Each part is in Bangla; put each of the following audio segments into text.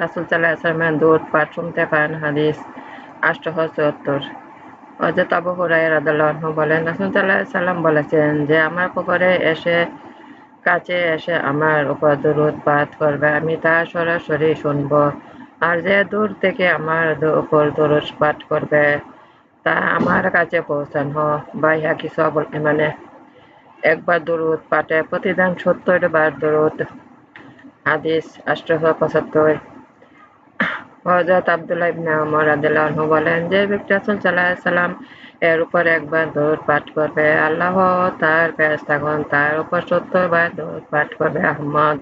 রাসুল সাল্লাহ পাঠ শুনতে পান হাদিস চুয়াত্তর আবু হুরাই রাদু বলেন, রাসুল সাল্লাহ সাল্লাম বলেছেন যে, আমার কবরে এসে, কাছে এসে আমার উপর দরুদ পাঠ করবে, আমি তা সরাসরি শুনব। আর যে দূর থেকে আমার উপর দরুদ পাঠ করবে, তা আমার কাছে পৌঁছানো। বা ইহা কিছু মানে একবার দরুদ পাঠে প্রতিদান সত্তর বার দরুদ, হাদিস আষ্টশো পঁচাত্তর। হজরত আবদুল্লাহ ইবনে ওমর রাদিয়াল্লাহু বলেন, যে ব্যক্তি রাসূল সাল্লাল্লাহু সাল্লাম এর উপর একবার দরুদ পাঠ করবে, আল্লাহ তার ফেরেশতাগণ তার উপর সত্তর বার দরুদ পাঠ করবে। আহমদ,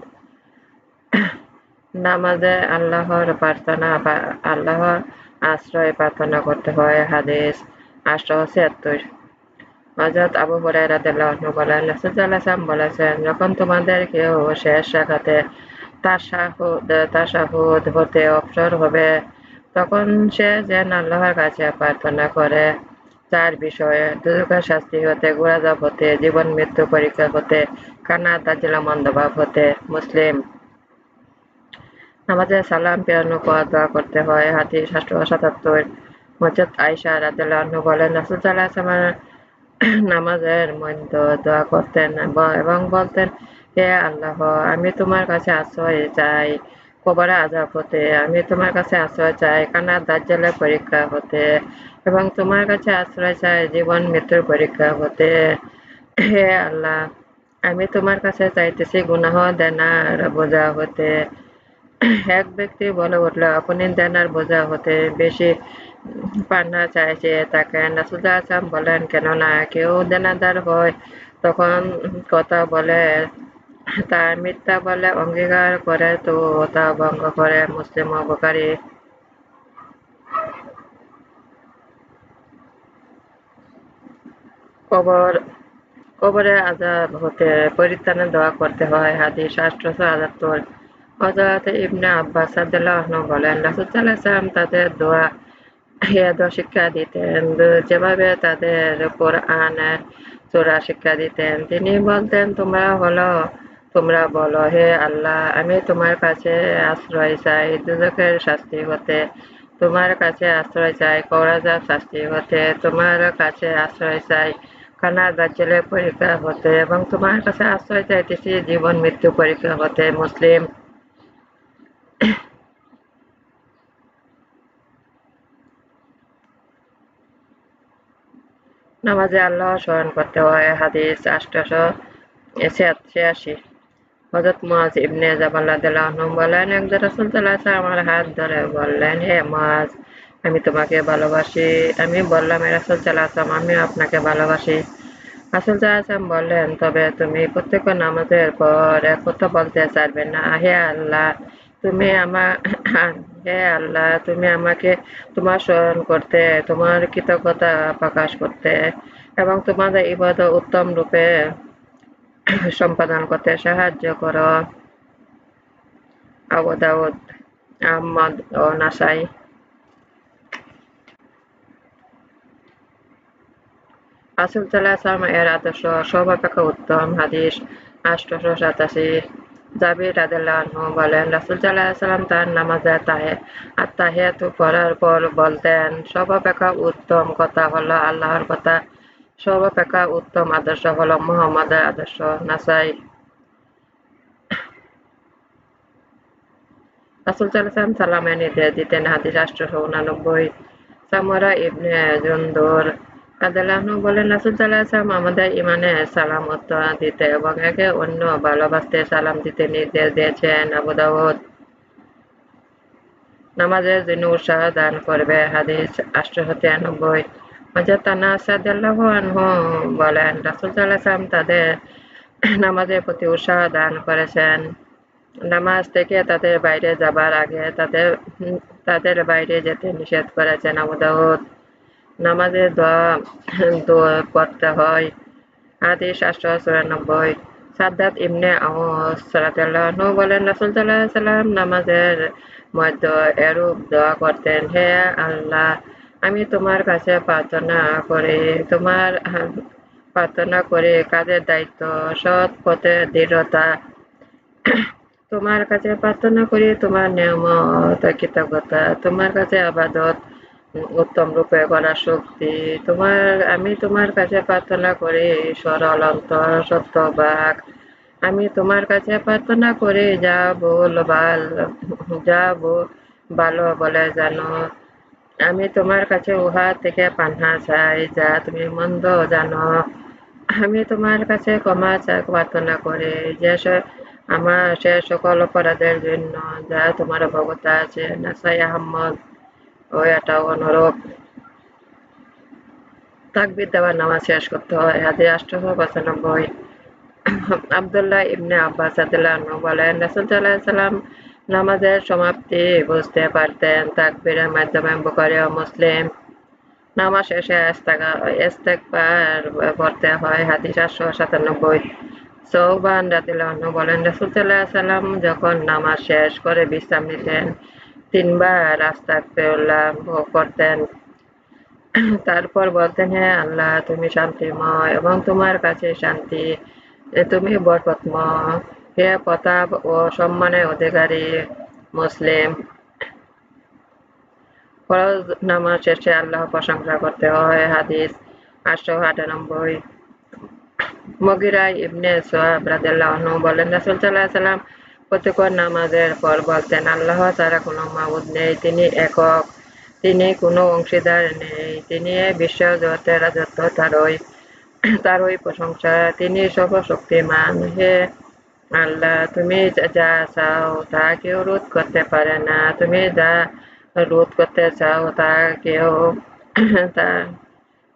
নামাজে আল্লাহর প্রার্থনা আল্লাহর আশ্রয় প্রার্থনা করতে হয়। হাদিস আটশো ছিয়াত্তর। হজরত আবু হুরায়রা রাদিয়াল্লাহু বলেন রাসূলুল্লাহ বলেছেন, যখন তোমাদের কেউ শেষ রাখাতে তাশাহুদ হতে অবসর হবে, তখন সে যেন আল্লাহর কাছে প্রার্থনা করে। চার বিষয়ে দুর্গা শাস্তি হতে গুড়াজাব হতে, জীবন মৃত্যু পরীক্ষা হতে কানা দাজিলা মন্দভাব হতে, মুসলিম আমাদের সালাম পেরানো পর দোয়া করতে হয়। হাতি সাতশো সাতাত্তর মজত আয়সা রাদিয়াল্লাহু বলেন রাসূলুল্লাহ নামাজের মধ্যে দোয়া করতেন এবং বলতেন, হে আল্লাহ, আমি তোমার কাছে আশ্রয় চাই, কবরে আজাব হতে, আমি তোমার কাছে আশ্রয় চাই কানার দাজ্জালের পরীক্ষা হতে, এবং তোমার কাছে আশ্রয় চাই জীবন মৃত্যুর পরীক্ষা হতে। হে আল্লাহ, আমি তোমার কাছে চাইতেছি গুনাহ দেনার বোঝা হতে। এক ব্যক্তি বলে উঠল, আপনি দেনার বোঝা হতে বেশি পান্না চাইছে তাকে নাসুদা আসাম বলেন, কেননা কেউ দেনাদার হয়। তখন কথা বলে, তার মিথ্যা বলে অঙ্গীকার করে, তো তা ভঙ্গ করে মুসলিম অবকারী কবর, কবরে আজাব হতে পরিত্রাণে দোয়া করতে হয়, হাদিস আষ্টশো আটাত্তর। হজরত ইবনে আব্বাস বলেন, রাসুল তাদের দোয়া শিক্ষা দিতেন। যেভাবে তাদের চোরা শিক্ষা দিতেন, তিনি বলতেন, তোমরা হলো, তোমরা বলো, হে আল্লাহ, আমি তোমার কাছে আশ্রয় চাই দুজকের শাস্তি হতে। তোমার কাছে আশ্রয় চাই কৌরাজার শাস্তি হতে। তোমার কাছে আশ্রয় চাই কানা পরীক্ষা হতে এবং তোমার কাছে আশ্রয় চাইতেছি, জীবন মৃত্যু পরীক্ষা হতে, মুসলিম। নামাজে আল্লাহ স্মরণ করতে হয়, হাদিস আষ্টশো ছিয়াশি। হজরত মাজ ইবনে জাবাল্লাহ বলেন, একজন রাসুল আমার হাত ধরে বললেন, হে মাজ আমি তোমাকে ভালোবাসি। আমি বললাম রাসুল চালাম আমি আপনাকে ভালোবাসি। রাসুল চালাম বললেন, তবে তুমি প্রত্যেক নামাজের পর এক কথা বলতে চাইবে না। হে আল্লাহ, তুমি আমার হে আল্লাহ, তুমি আমাকে তোমার স্মরণ করতে, তোমার কৃতজ্ঞতা প্রকাশ করতে এবং তোমাদের ইবাদ উত্তম রূপে সম্পাদন করতে সাহায্য করো। আবু দাউদ, আহমদ ও নাসাই। আসুল সাল্লাহ এর আদর্শ সর্বাপেক্ষা উত্তম হাদিস আষ্টশো সাতাশি। জাবির রাদিল্লাহ বলেন, রাসুল সাল্লাম তার নামাজে তাহে, আর তাহিয়াতু পড়ার পর বলতেন, সর্বাপেক্ষা উত্তম কথা হলো আল্লাহর কথা, সর্বাপেক্ষা উত্তম আদর্শ হলো মোহাম্মদের আদর্শ, নাসাই। রাসুল সাল্লাম সালামে নির্দেশ দিতেন হাদিস আষ্টশো উনানব্বই সামরা ইবনে জুন্দুর আদালাহনু বলেন, রাসুল সাল্লাহাম আমাদের ইমানে সালামত দিতে এবং একে অন্য ভালোবাসতে সালাম দিতে নির্দেশ দিয়েছেন আবু দাউদ। নামাজের জন্য উৎসাহ দান করবে, হাদিস আটশো তিরানব্বই হজরত আনাসাদাল্লাহু আনহু বলেন, রাসুল সাল্লাহাম তাদের নামাজের প্রতি উৎসাহ দান করেছেন। নামাজ থেকে তাদের বাইরে যাবার আগে তাদের তাদের বাইরে যেতে নিষেধ করেছেন আবু দাউদ। নামাজে দোয়া দোয়া পড়তে হয়। আদি সাতশো চুরানব্বই। সাদ্দাত ইবনে আহসালাহু বলেন, রাসুল সাল্লাহ সাল্লাম নামাজের মধ্যে এরূপ দোয়া করতেন, হে আল্লাহ, আমি তোমার কাছে প্রার্থনা করি, তোমার প্রার্থনা করি, কাজের দায়িত্ব, সৎ পথে দৃঢ়তা। তোমার কাছে প্রার্থনা করি, তোমার নিয়মত কৃতজ্ঞতা, তোমার কাছে আবাদত। উত্তম রূপে করার শক্তি তোমার, আমি তোমার কাছে প্রার্থনা করি, সরল অন্তর সত্যবাক আমি তোমার কাছে প্রার্থনা করি, যা বল বাল যা ভালো বলে জানো। আমি তোমার কাছে উহা থেকে পান্না চাই, যা তুমি মন্দ জানো। আমি তোমার কাছে ক্ষমা প্রার্থনা করি, যে আমার সে সকল অপরাধের জন্য, যা তোমার অবগতা আছে। না নাসাই আহম্মদ তাকবির দেওয়ার নামাজ শেষ করতে হয়। আষ্টশো পঁচানব্বই। আবদুল্লাহ ইবনে আব্বাস বলেন, রাসুল সাল্লাম নামাজের সমাপ্তি বুঝতে পারতেন তাকবীরের মাধ্যমে বুখারী ও মুসলিম। নামাজ শেষে ইস্তেগফার পড়তে হয়। হাদিস আটশো সাতানব্বই। সৌবান রাদিল্লাহু বলেন, রাসূল সাল্লাম যখন নামাজ শেষ করে বিশ্রাম নিতেন তিনবার আস্তাগফিরুল্লাহ করতেন। তারপর বলতেন হ্যাঁ আল্লাহ, তুমি শান্তিময় এবং তোমার কাছে শান্তি। তুমি বরকতময়। হে প্রতাপ ও সম্মানের অধিকারী মুসলিম। ফরজ নামাজ শেষে আল্লাহ প্রশংসা করতে হয়, হাদিস আটশো আটানব্বই। মগিরাই ইবনে সোহাব রাদিল্লাহ বলেন, রাসুল সাল্লাহ সাল্লাম প্রত্যেক নামাজের পর বলতেন, আল্লাহ তারা কোনো মাবুদ নেই, তিনি একক। তিনি কোনো অংশীদার নেই। তিনি বিশ্ব জগতের রাজত্ব তারই তারই প্রশংসা। তিনি সর্বশক্তিমান। হে আল্লাহ, তুমি যা চাও, তা কেউ রোধ করতে পারে না। তুমি যা রোধ করতে চাও, তা কেউ, তা,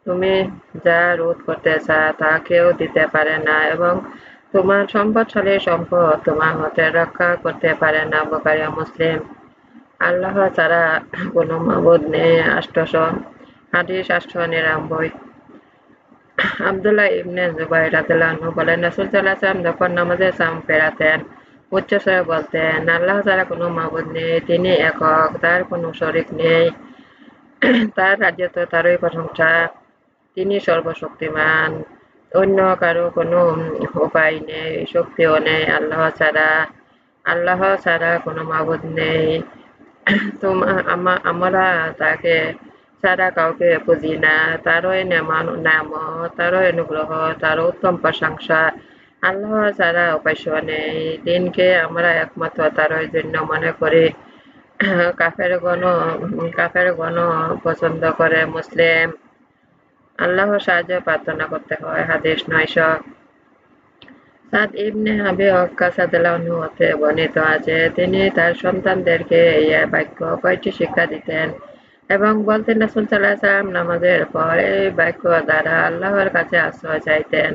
তুমি যা রোধ করতে চাও, তা কেউ দিতে পারে না। এবং তোমার সম্পদশালী সম্পদ তোমার হতে রক্ষা করতে পারে না বোকারিয়া মুসলিম আল্লাহ ছাড়া কোনো মাবুদ নেই, আষ্টশ হাদিস আষ্ট নিরানব্বই। আবদুল্লাহ ইবনে জুবাই রাদিল্লাহু বলেন, রাসূল সাল্লাল্লাহু যখন নামাজে সাম ফেরাতেন উচ্চস্বরে বলতেন, আল্লাহ ছাড়া কোনো মাবুদ নেই, তিনি একক, তার কোনো শরিক নেই, তার রাজ্য তো তারই প্রশংসা, তিনি সর্বশক্তিমান। অন্য কারও কোনো উপায় নেই শক্তিও নেই, আল্লাহ ছাড়া আল্লাহ ছাড়া কোনো মাবুদ নেই। তোমা আমরা তাকে ছাড়া কাউকে বুঝি না। তারই নাম, তারই অনুগ্রহ, তার উত্তম প্রশংসা। আল্লাহ ছাড়া উপাস্য নেই। দিনকে আমরা একমাত্র তারই জন্য মনে করি। কাফের গণ কাফের গণ পছন্দ করে মুসলিম। আল্লাহ সাহায্য প্রার্থনা করতে হয়। হাদিস নয়শ সাদ ইবনে হাবি অক্কাসাদুল্লাহু হতে বর্ণিত আছে, তিনি তার সন্তানদেরকে এই বাক্য কয়টি শিক্ষা দিতেন এবং বলতেন, রাসুল সাল্লাহ সাল্লাম নামাজের পর এই বাক্য দ্বারা আল্লাহর কাছে আশ্রয় চাইতেন।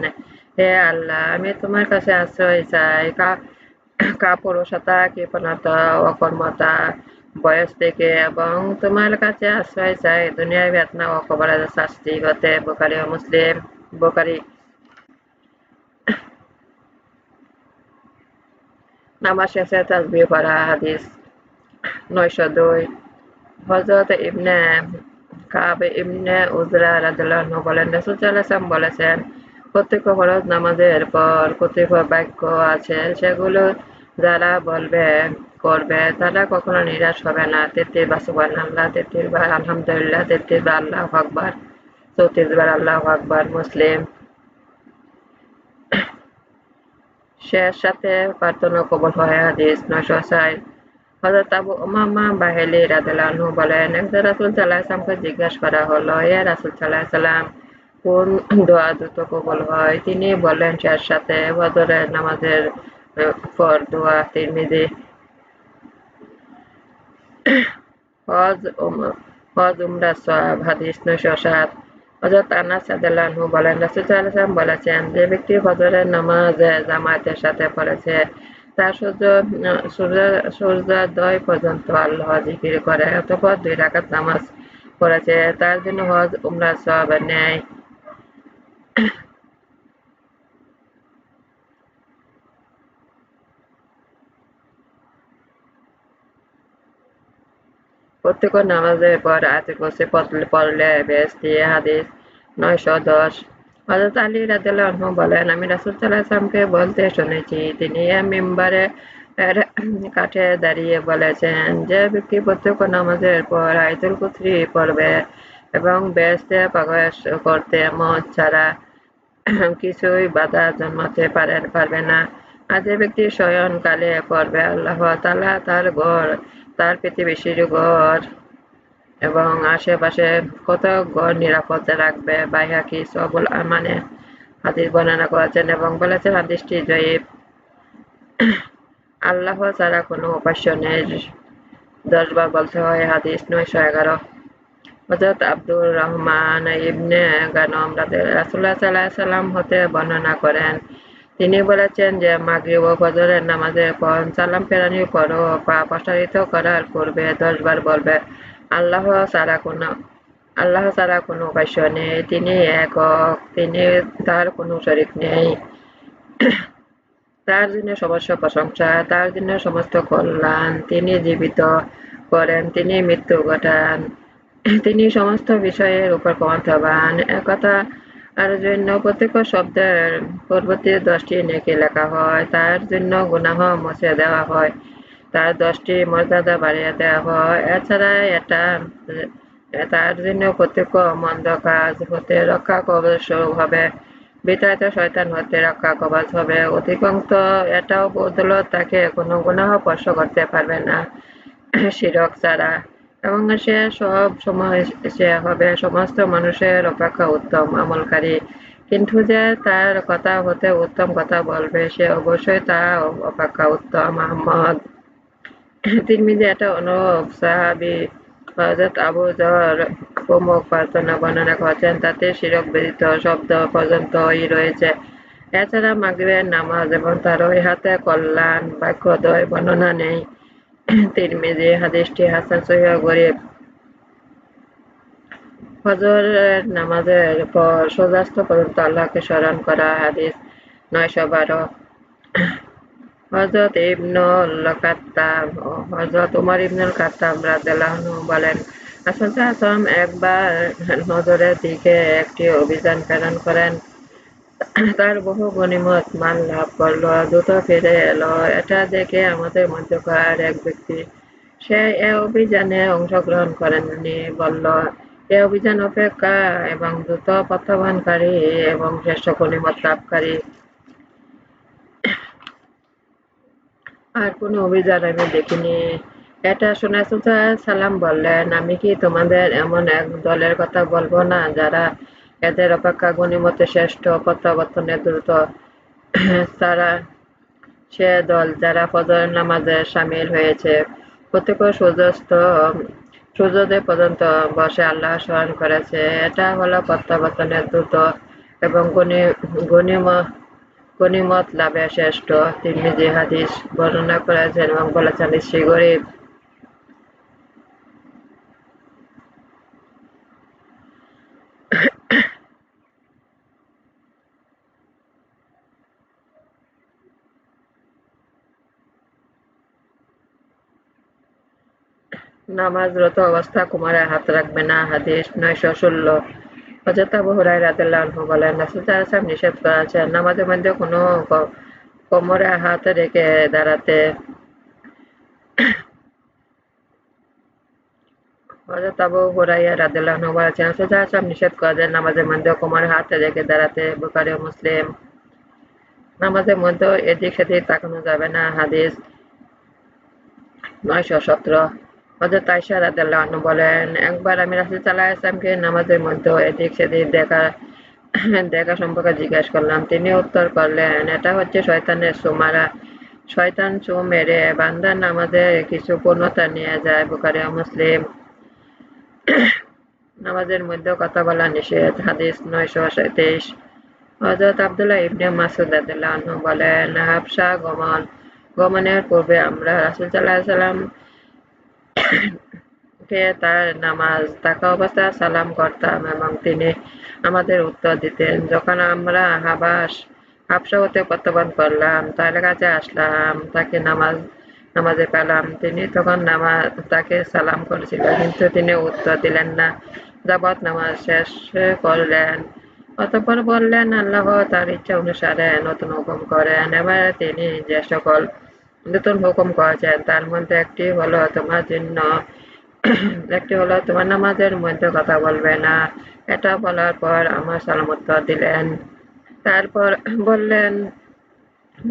হে আল্লাহ, আমি তোমার কাছে আশ্রয় চাই। কাপড় কাপুরুষতা, কৃপণতা, অকর্মতা বয়স থেকে এবং তোমার কাছে আশ্রয় চাই। দুনিয়ার বেতনা অকবরের শাস্তি হতে বোকারি ও মুসলিম, বোকারি। নামাজ শেষে তাসবিহ পড়া, হাদিস নয়শো দুই। হজরত ইবনে কাব ইবনে উজরা রাদিয়াল্লাহু বলেন, রাসূল সাল্লাল্লাহু বলেছেন, প্রত্যেক ফরজ নামাজের পর কতিপয় বাক্য আছে। সেগুলো যারা বলবে করবে তারা কখনো নিরাশ হবে না। তেত্রিশ বার সুবান আল্লাহ, তেত্রিশ বার আলহামদুলিল্লাহ, তেত্রিশ বার আল্লাহ আকবর, চৌত্রিশ বার আল্লাহ আকবর, মুসলিম। শেষ সাথে প্রার্থনা কবল হয় হাদিস নয়শো ষাট হজরত আবু উমামা বাহেলি রাদিয়াল্লাহু বলেন, একজন রাসূল সাল্লাল্লাহু আলাইহি জিজ্ঞাসা করা হলো হে রাসূল সাল্লাল্লাহু সাল্লাম কোন দোয়া দ্রুত কবল হয়? তিনি বলেন, শেষ সাথে বদরের নামাজের পর দোয়া তিরমিজি হজ উমরা সওয়াব হাদিস নয়শো সাত হজরত আনাস রাদিয়াল্লাহু বলেন রাসূল সাল্লাল্লাহু বলেছেন যে ব্যক্তি ফজরের নামাজ জামাতের সাথে পড়েছে তার সূর্য সূর্য সূর্যোদয় পর্যন্ত আল্লাহ জিকির করে অতঃপর দুই রাকাত নামাজ পড়েছে তার জন্য হজ উমরা সওয়াবের ন্যায় প্রত্যেক নামাজের পর আয়াতুল কুরসি পড়লে দিয়ে হাদিস নয়শো দশ। হযরত আলী রাদিয়াল্লাহু বলেন, আমি রাসূল ওয়াসাল্লামকে বলতে শুনেছি, তিনি মিম্বারে কাছে দাঁড়িয়ে বলেছেন, যে ব্যক্তি প্রত্যক্ষ নামাজের পর আয়াতুল কুরসি পড়বে এবং বেহেশতে প্রবেশ করতে মত ছাড়া কিছুই বাধা জন্মাতে পারেন পারবে না। আর যে ব্যক্তি শয়নকালে পড়বে আল্লাহ তালা তার ঘর তার প্রতিবেশীর ঘর এবং আশেপাশে কত ঘর নিরাপদে রাখবে বাইহাকি সবুল আমানে হাদিস বর্ণনা করেছেন এবং বলেছেন, হাদিসটি জয়ীব। আল্লাহ ছাড়া কোনো উপাস্য নেই। দশবার বলতে হয়, হাদিস নয়শো এগারো। হজরত আব্দুর রহমান ইবনে গানম রাসুল্লাহ সাল্লাহ সাল্লাম হতে বর্ণনা করেন তিনি বলেছেন যে, মাগরিব ও ফজরের নামাজের পর সালাম ফেরানির পরও পা প্রসারিত করার পূর্বে দশবার বলবে, আল্লাহ ছাড়া কোনো, আল্লাহ ছাড়া কোনো উপাস্য নেই। তিনি একক তিনি তার কোনো শরিক নেই। তার জন্য সমস্ত প্রশংসা, তার জন্য সমস্ত কল্যাণ। তিনি জীবিত করেন, তিনি মৃত্যু ঘটান। তিনি সমস্ত বিষয়ের উপর ক্ষমতাবান একথা আর জন্য প্রত্যেক শব্দের পূর্ববর্তী দশটি নেকি লেখা হয়। তার জন্য গুনাহ মুছে দেওয়া হয়। তার দশটি মর্যাদা বাড়িয়ে দেওয়া হয়। এছাড়া এটা, তার জন্য প্রত্যেক মন্দ কাজ হতে রক্ষা কবচ হবে। বিতাড়িত শয়তান হতে রক্ষা কবচ হবে। অধিকাংশ এটাও বদলত তাকে কোনো গুনাহ স্পর্শ করতে পারবে না। শিরক ছাড়া সে সব সময় সে হবে সমস্ত মানুষের অপেক্ষা উত্তম, আমলকারী। কিন্তু যে তার কথা হতে উত্তম কথা বলবে, সে অবশ্যই তা অপেক্ষা উত্তম, আহমদ। তিরমিজি এটা অনুরূপ সাহাবি হজরত আবু জর প্রমুখ প্রার্থনা বর্ণনা করেছেন, তাতে শিরক ব্যতীত শব্দ পর্যন্তই রয়েছে। এছাড়া মাগরিবের নামাজ এবং তার ওই হাতে কল্যাণ, বাক্যদ্বয়, বর্ণনা নেই। তিরমিজি হাদিসটি হাসান সহিহ গরিব। ফজরের নামাজের পর সূর্যাস্ত পর্যন্ত আল্লাহকে স্মরণ করা হাদিস নয়শো বারো হজরত ইবনুল কাত্তাব হজরত উমর ইবনুল কাত্তাব রাদিয়াল্লাহু বলেন আসল আসলাম একবার নজরের দিকে একটি অভিযান প্রেরণ করেন। তার বহু গণিমত মান লাভ করল। দ্রুত ফিরে এলো। এটা দেখে আমাদের মধ্যকার এক ব্যক্তি, সে এ অভিযানে অংশগ্রহণ করেননি, বলল, এ অভিযান অপেক্ষা এবং দ্রুত প্রত্যাবানকারী এবং শ্রেষ্ঠ গণিমত লাভকারী। আর কোনো অভিযান আমি দেখিনি এটা শুনে সালাম বললেন, আমি কি তোমাদের এমন এক দলের কথা বলব না, যারা এদের অপেক্ষা গণিমতে শ্রেষ্ঠ প্রত্যাবর্তনে দ্রুত তারা সে দল যারা ফজর নামাজে সামিল হয়েছে। প্রত্যেক সূর্যাস্ত, সূর্যোদয় পর্যন্ত বসে আল্লাহ স্মরণ করেছে। এটা হলো প্রত্যাবর্তনের দ্রুত এবং গণিমত লাভে শ্রেষ্ঠ। তিনি যে হাদিস বর্ণনা করেছেন এবং বলেছেন, শ্রী গরিব নামাজরত অবস্থা কুমারে হাত রাখবে না, হাদিস নয়শো ষোলো। হজরত আবু হুরাই রাদিল্লাহু বলেন, রাসুল সাহেব নিষেধ করেছেন, নামাজের মধ্যে কোনো কোমরে হাত রেখে দাঁড়াতে। হজরত আবু নিষেধ করেছেন, নামাজের মধ্যে কোমরে হাত রেখে দাঁড়াতে, বুখারি মুসলিম। নামাজের মধ্যে এদিক সেদিক তাকানো যাবে না, হাদিস নয়শো সতেরো। হজরত আয়সা রাদিয়াল্লাহু বলেন, একবার আমি রাসূল সাল্লাল্লাহু আলাইহি নামাজের মধ্যে এদিক সেদিক দেখা দেখা সম্পর্কে জিজ্ঞাসা করলাম। তিনি উত্তর করলেন, এটা হচ্ছে শয়তানের সুমারা শয়তান চু মেরে বান্দার নামাজে কিছু পূর্ণতা নিয়ে যায়। বুখারী মুসলিম নামাজের মধ্যে কথা বলা নিষেধ। হাদিস নয়শো তেইশ। হজরত আবদুল্লাহ ইবনে মাসুদ রাদিয়াল্লাহু বলেন হাবশা গমন, গমনের পূর্বে আমরা রাসূল আলাইহি সাল্লাম কে তার নামাজ, থাকা অবস্থায় সালাম করতাম এবং তিনি আমাদের উত্তর দিতেন। যখন আমরা হাবাস হাবসা হতে প্রত্যাবর্তন করলাম, তার কাছে আসলাম, তাকে নামাজ, নামাজে পেলাম। তিনি তখন নামাজ তাকে সালাম করেছিলেন কিন্তু তিনি উত্তর দিলেন না। যাবৎ নামাজ শেষ করলেন। অতঃপর বললেন, আল্লাহ তার ইচ্ছা অনুসারে নতুন হুকুম করেন। এবার তিনি যে সকল নতুন হুকুম করেছেন তার মধ্যে একটি হলো তোমার জন্য একটি হলো তোমার নামাজের মধ্যে কথা বলবে না। এটা বলার পর আমার সালামত দিলেন। তারপর বললেন,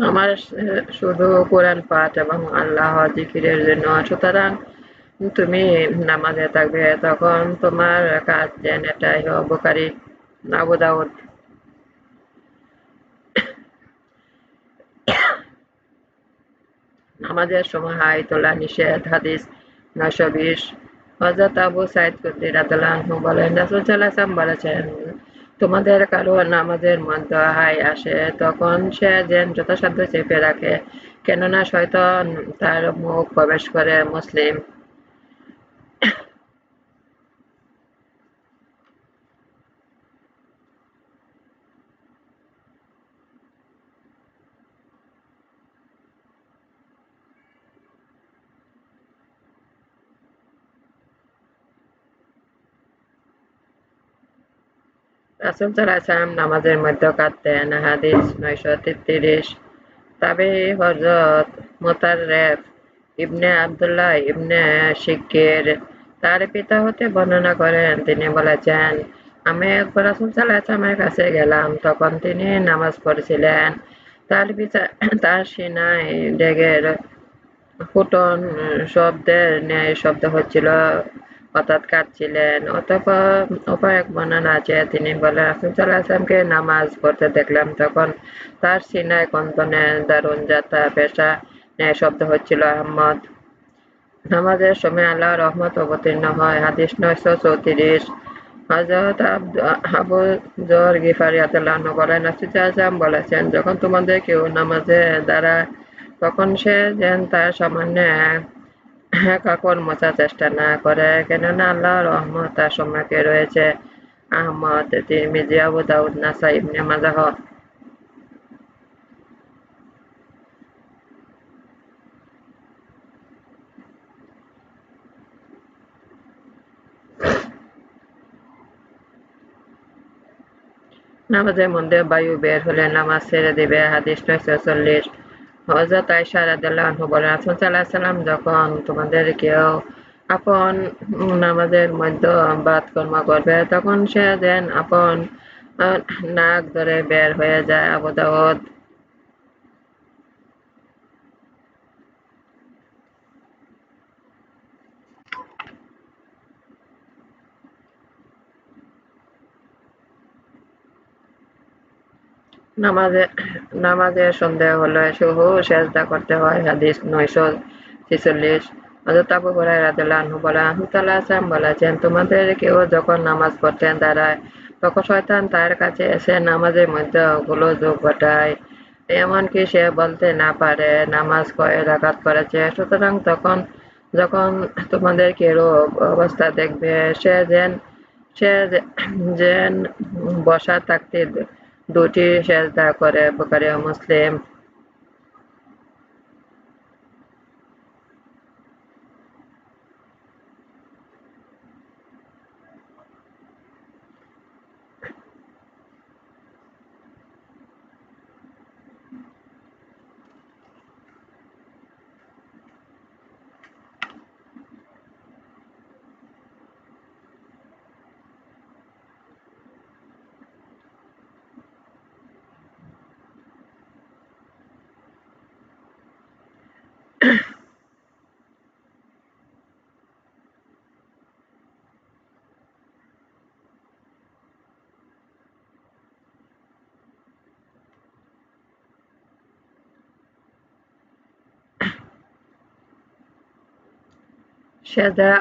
আমার শুধু কোরআন পাঠ এবং আল্লাহ জিকিরের জন্য। সুতরাং তুমি নামাজে থাকবে, তখন তোমার কাজ যেন এটাই বোকারি আবু দাউদ। নামাজের সময় হাই তোলা নিষেধ হাদিস নয়শো বিশ হজরত আবু সাইদ কুদ্দি রাদু বলেন, রাসুল সাল্লাহাম বলেছেন, তোমাদের কারও নামাজের মধ্যে হাই আসে, তখন সে যেন যথাসাধ্য চেপে রাখে। কেননা শয়তান তার মুখ প্রবেশ করে মুসলিম। রাসুল সাল্লাম নামাজের মধ্যে কাঁদতেন, হাদিস নয়শো তেত্রিশ। তবে হজরত মোতারেফ ইবনে আবদুল্লাহ ইবনে শিকের তার পিতা হতে বর্ণনা করেন, তিনি বলেছেন, আমি একবার রাসুল সাল্লাহামের কাছে গেলাম, তখন তিনি নামাজ পড়ছিলেন। তার পিতা তার সিনায় ডেগের ফুটন শব্দের ন্যায় শব্দ হচ্ছিল। অর্থাৎ কাঁদছিলেন অতঃপর অপর এক বর্ণনা আছে তিনি বলেন রাসুল সাল্লাহামকে নামাজ পড়তে দেখলাম তখন তার সিনায় কন্দনের দারুণ যাত্রা পেশা ন্যায় শব্দ হচ্ছিল আহমদ নামাজের সময় আল্লাহ রহমত অবতীর্ণ হয় হাদিস নয়শো চৌত্রিশ হজরত আবু জর গিফারি আতাল্লাহ বলেন রাসুল বলেছেন যখন তোমাদের কেউ নামাজে দ্বারা তখন সে যেন তার সামান্য কাকর মোচার চেষ্টা না করে, কেননা আল্লাহ রহমত তার সম্মুখে রয়েছে। Ahmad Tirmidhi, Abu Dawud, Nasai Ibn Majah. নামাজের মধ্যে বায়ু বের হলে নামাজ ছেড়ে দিবে, হাদিস নয়শো চল্লিশ। হজরত আয়সা রাদিয়াল্লাহু আনহু বলেন, রাসূল সাল্লাল্লাহু সাল্লাম যখন তোমাদের কেউ আপন নামাজের মধ্যে বাদ কর্ম করবে, তখন সে যেন আপন নাক ধরে বের হয়ে যায় আবু দাউদ। নামাজে সন্দেহ হলে শুহু সেজদা করতে হয়, হাদিস নয়শো ছেচল্লিশ। হজরত আবু হুরায়রা রাদিয়াল্লাহু আনহু বলেন রাসূলুল্লাহ বলেছেন, তোমাদের কেউ যখন নামাজ পড়তেন দাঁড়ায়, তখন শয়তান তার কাছে এসে নামাজের মধ্যে গুলো যোগ ঘটায়। এমনকি সে বলতে না পারে, নামাজ কয় রাকাত করেছে সুতরাং তখন, যখন তোমাদের কেউ অবস্থা দেখবে, সে যেন সে যেন বসা থাকতে দুটি সেজদা করে বুখারী ও মুসলিম।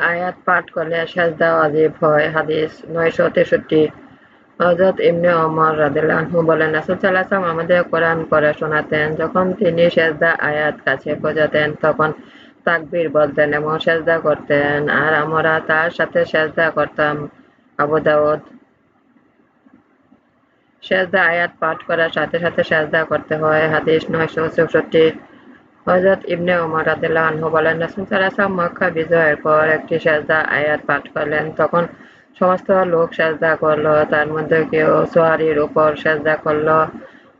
আয়াত পাঠ করলে সেজদা ওয়াজিব হয়। হাদিস বলেন আমাদের কোরআন শোনাতেন। যখন তিনি সেজদা আয়াত কাছে পৌঁছাতেন, তখন তাকবীর বলতেন এবং সেজদা করতেন। আর আমরা তার সাথে সেজদা করতাম। আবু দাউদ সেজদা আয়াত পাঠ করার সাথে সাথে সেজদা করতে হয়। হাদিস নয়শো চৌষট্টি। হযরত ইবনে ওমর রাদিয়াল্লাহু আনহু বলেন, রাসূল সাল্লাল্লাহু মক্কা বিজয়ের পর একটি সেজদা আয়াত পাঠ করলেন। তখন সমস্ত লোক সেজদা করল, তার মধ্যে কেউ সোয়ারির উপর সেজদা করল,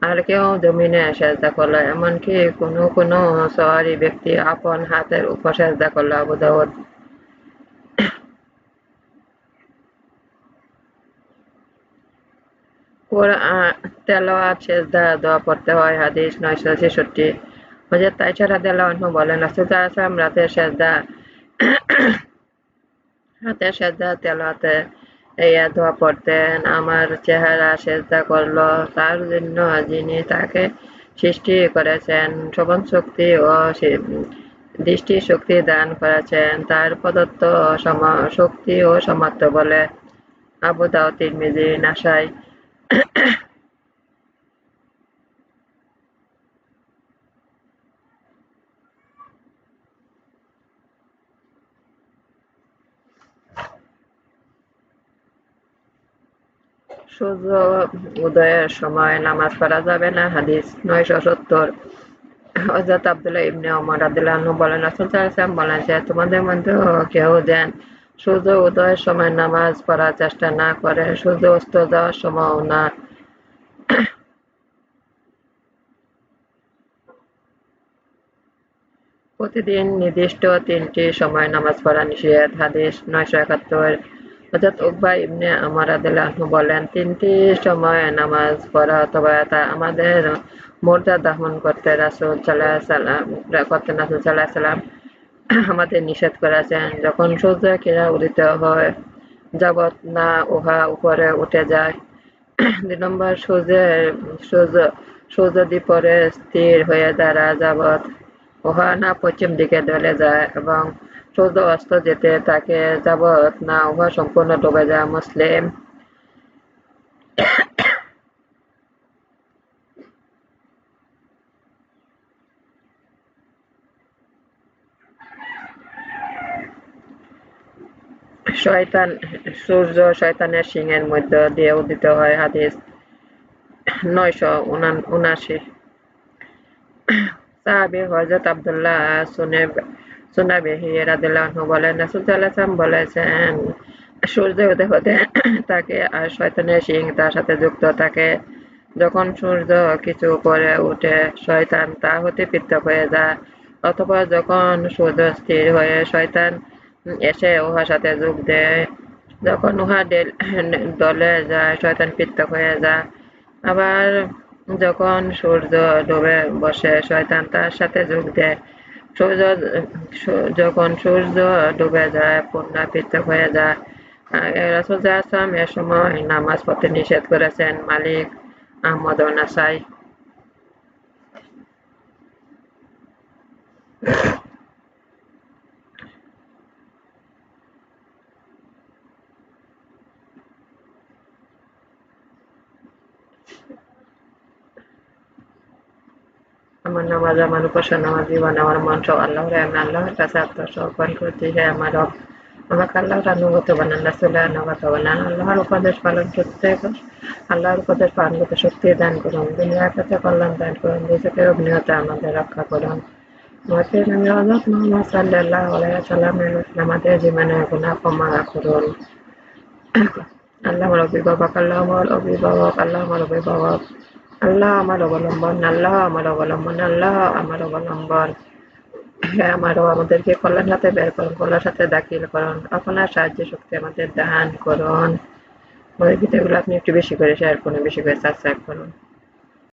আর কেউ জমিনে সেজদা করল। এমনকি কোনো কোনো সোয়ারি ব্যক্তি আপন হাতের উপর সেজদা করল আবু দাউদ। তেলাওয়াত, সেজদা, দোয়া পড়তে হয়, হাদিস নয়শো ছেষট্টি। হজরত রাদিয়াল্লাহু আনহু বলেন রাসূল সাল্লাল্লাহু রাতের সেজদা তেলাওয়াতে দোয়া পড়তেন আমার চেহারা সেজদা করল তার জন্য যিনি তাকে সৃষ্টি করেছেন শ্রবণ শক্তি ও দৃষ্টি শক্তি দান করেছেন তার প্রদত্ত শক্তি ও সমাপ্ত বলে আবু দাও তিরমিজি নাসাই সূর্য উদয়ের সময় নামাজ পড়া যাবে না। হাদিস নয়শো সত্তর। হজরত আবদুল্লাহ ইবনে বলেন বলেন যে, তোমাদের মধ্যে কেউ যেন সূর্য উদয়ের সময় নামাজ পড়ার চেষ্টা না করে সূর্য অস্ত যাওয়ার সময় না। প্রতিদিন নির্দিষ্ট তিনটি সময় নামাজ পড়া নিষেধ। হাদিস নয়শো একাত্তর। হজরত উকবা ইবনে আমার আদিল্লাহ বলেন, তিনটি সময় নামাজ পড়া অথবা তা আমাদের মোর্জা দাহন করতে রাসুল সাল্লাহ সাল্লাম করতেন রাসুল সাল্লাহ সাল্লাম আমাদের নিষেধ করেছেন, যখন সূর্য কিরা উদিত হয়, যাবৎ না উহা উপরে উঠে যায়। দুই নম্বর, সূর্যের, সূর্য সূর্য দ্বীপরে স্থির হয়ে দাঁড়া যাবৎ উহা না পশ্চিম দিকে ঢলে যায় এবং সূর্য অস্ত যেতে তাকে যাবৎ না উহা সম্পূর্ণ ডুবে যায়, মুসলিম। শয়তান, সূর্য শয়তানের সিংহের মধ্যে দিয়ে উদিত হয় হাদিস নয়শো উনাশি। সাহাবি হজরত আবদুল্লাহ শুনে সুনাবিহি রাদিল্লাহু বলেন, রাসুল বলেছেন, সূর্য হতে তাকে আর শয়তানের সিং তার সাথে যুক্ত থাকে। যখন সূর্য কিছু করে উঠে, শয়তান তা হতে পৃথক হয়ে যায়। অথবা যখন সূর্য স্থির হয়ে শয়তান এসে উহার সাথে যোগ দেয়, যখন উহা দলে যায়, শয়তান পৃথক হয়ে যায়। আবার যখন সূর্য ডুবে বসে, শয়তান তার সাথে যোগ দেয়। সূর্য যখন সূর্য ডুবে যায় পূর্ণা পিত্ত হয়ে যায় রাসুল আসলাম এ সময় নামাজ পড়তে নিষেধ করেছেন মালিক আহমদ নাসাই আমার নামাজ, আমার উপাসনা আমার জীবন আমার মন সব আল্লাহর আমি আল্লাহর কাছে আত্মসমর্পণ করছি। হে আমার রব, আমাকে আল্লাহর আনুগত বানান, রাসুলের আনুগত বানান, আল্লাহর উপদেশ পালন করতে আল্লাহর উপদেশ পালন করতে শক্তি দান করুন, দুনিয়ার কাছে কল্যাণ দান করুন, নিজেকে অগ্নিহতে আমাদের রক্ষা করুন। আল্লাহ অভিভাবক আল্লাহ অভিভাবক আল্লাহ অভিভাবক। আল্লাহ আমার অবলম্বন আল্লাহ আমার অবলম্বন আল্লাহ আমার অবলম্বন হ্যাঁ আমারও আমাদেরকে কল্যাণ হাতে বের করুন কল্যাণ সাথে দাখিল করুন আপনার সাহায্য শক্তি আমাদের দান করুন ওই ভিডিওগুলো আপনি একটু বেশি করে শেয়ার করুন বেশি করে সাবস্ক্রাইব করুন